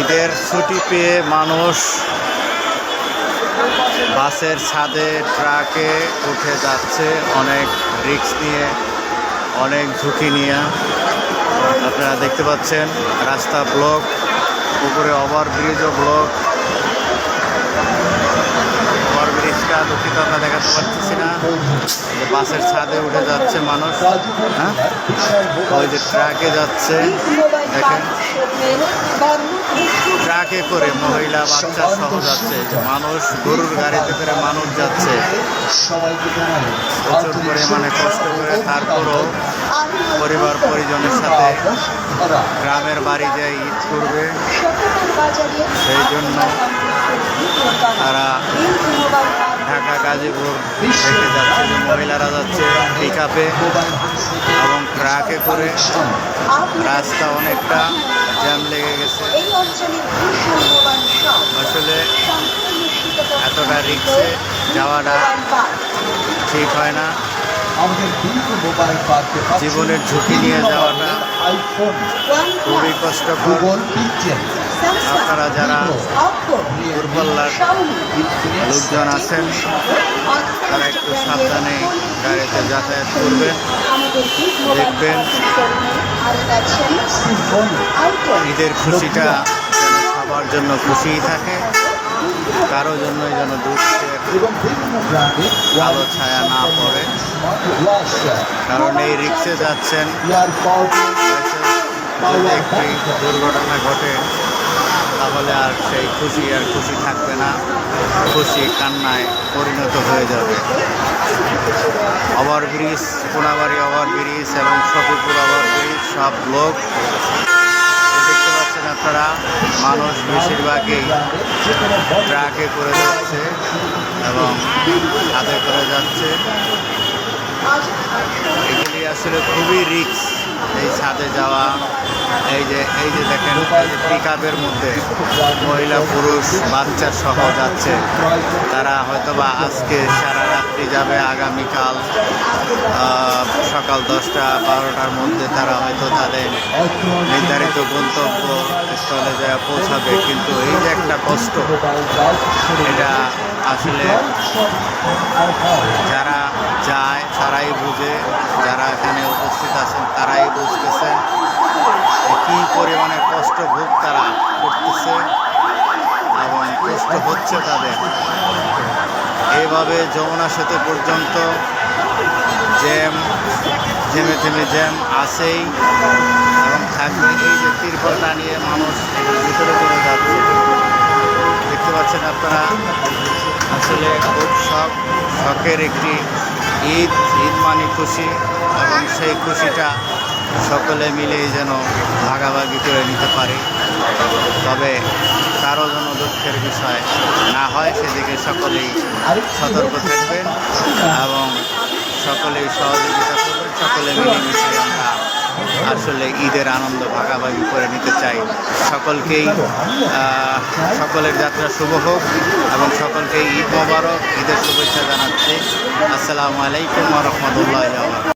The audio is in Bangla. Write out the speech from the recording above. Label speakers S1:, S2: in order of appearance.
S1: ঈদের ছুটি পেয়ে মানুষ বাসের ছাদে ট্রাকে উঠে যাচ্ছে। অনেক রিক্স নিয়ে, অনেক ঝুঁকি নিয়ে। আপনারা দেখতে পাচ্ছেন, রাস্তা ব্লক, উপরে ওভারব্রিজও ব্লক। ওভারব্রিজটা দুঃখিত, আমরা দেখাতে পারতেছি না। বাসের ছাদে উঠে যাচ্ছে মানুষ হ্যাঁ? ওই যে ট্রাকে যাচ্ছে, দেখেন। ট্রাকে করে মহিলা বাচ্চা সহ যাচ্ছে যে মানুষ, গরুর গাড়িতে করে মানুষ যাচ্ছে। প্রচুর পরিমাণে কষ্ট করে তারপরও পরিবার পরিজনের সাথে গ্রামের বাড়ি যেয়ে ঈদ করবে। সেই জন্য তারা ঢাকা, গাজীপুর থেকে যাচ্ছে, যে মহিলারা যাচ্ছে পিক আপে এবং ট্রাকে করে রাস্তা অনেকটা জ্যাম লেগে গেছে। আসলে এতটা রিক্সে যাওয়াটা ঠিক হয় না। জীবনের ঝুঁকি নিয়ে যাওয়াটা খুবই কষ্টকর। আপনারা যারা দূরপাল্লার লোকজন আছেন তারা একটু সাবধানে গাড়িতে যাতায়াত করবেন দেখবেন ঈদের খুশিটা যেন সবার জন্য খুশিই থাকে কারও জন্যই যেন দুঃখের আলো ছায়া না পড়ে। কারণ এই রিক্সে যাচ্ছেন যদি একটি দুর্ঘটনা ঘটে, তাহলে আর সেই খুশি আর খুশি থাকবে না। খুশি কান্নায় পরিণত হয়ে যাবে। ওভারব্রিজ কোনাবাড়ি ওভারব্রিজ এবং সফিপুর ওভারব্রিজ সব লোক দেখতে পাচ্ছেন আপনারা, মানুষ বেশিরভাগই ট্রাকে করে যাচ্ছে এবং হাতে করে যাচ্ছে। এগুলি আসলে খুবই রিক্স এই ছাদে যাওয়া, এই যে এই যে দেখেন পিক আপের মধ্যে মহিলা, পুরুষ, বাচ্চা সহ যাচ্ছে। তারা হয়তোবা আজকে সারা রাত্রি যাবে, আগামীকাল সকাল দশটা, বারোটার মধ্যে তারা হয়তো তাদের নির্ধারিত গন্তব্য স্থলে যায়, পৌঁছাবে। কিন্তু এই যে একটা কষ্ট, এটা আসলে যারা যায়, তারাই বুঝে। যারা এখানে উপস্থিত আছেন, তারাই বুঝতেছেন যে কী পরিমাণে কষ্ট ভোগ তারা করতেছে এবং কষ্ট হচ্ছে তাদের। এইভাবে যমুনা সেতু পর্যন্ত জ্যাম থেমে থেমে জ্যাম আসেই এবং থাকবে এই যে তিরপলটা নিয়ে মানুষ ভিতরে করে যাচ্ছে। দেখতে পাচ্ছেন আপনারা আসলে শখ শখের একটি ঈদ ঈদ মানে খুশি এবং সেই খুশিটা সকলে মিলেই যেন ভাগাভাগি করে নিতে পারি। তবে কারও যেন দুঃখের বিষয় না হয়, সেদিকে সকলেই সতর্ক থাকবেন এবং সকলেই সহযোগিতা করবেন, সকলে মিলেমিশে আমরা আসলে ঈদের আনন্দ ভাগাভাগি করে নিতে চাই। সকলকেই সকলের যাত্রা শুভ হোক এবং সকলকে ঈদ মোবারক, ঈদের শুভেচ্ছা জানাচ্ছি। আসসালামু আলাইকুম রহমতুল্লাহ